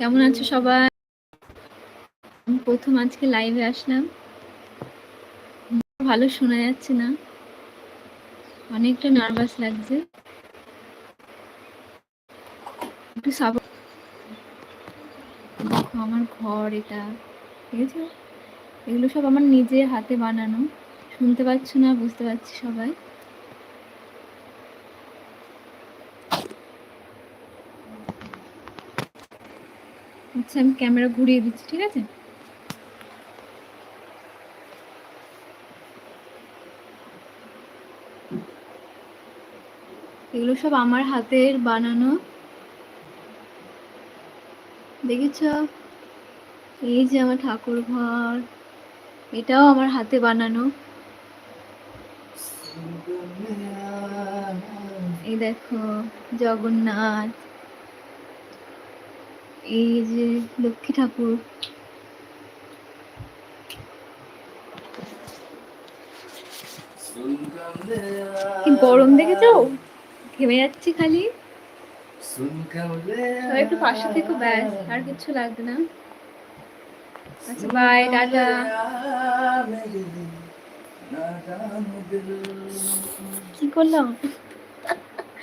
কেমন আছো সবাই? প্রথম আজকে লাইভে আসলাম। ভালো শোনা যাচ্ছে না। অনেকটা নার্ভাস লাগছে। একটু দেখো আমার ঘর এটা, ঠিক আছে? এগুলো সব আমার নিজে হাতে বানানো। শুনতে পাচ্ছ না, বুঝতে পারছি সবাই। আচ্ছা আমি ক্যামেরা ঘুরিয়ে দিচ্ছি, ঠিক আছে? এগুলো সব আমার হাতের বানানো। দেখেছ? এই যে আমার ঠাকুর ঘর, এটাও আমার হাতে বানানো। এই দেখো, জগন্নাথ। এই যে লক্ষ্মী ঠাকুর। গরম দেখেছ? ঘেমে যাচ্ছি খালি। একটু পাশে থেকে ব্যাস আর কিছু লাগবে না। আচ্ছা বাই টাটা। কি করলাম?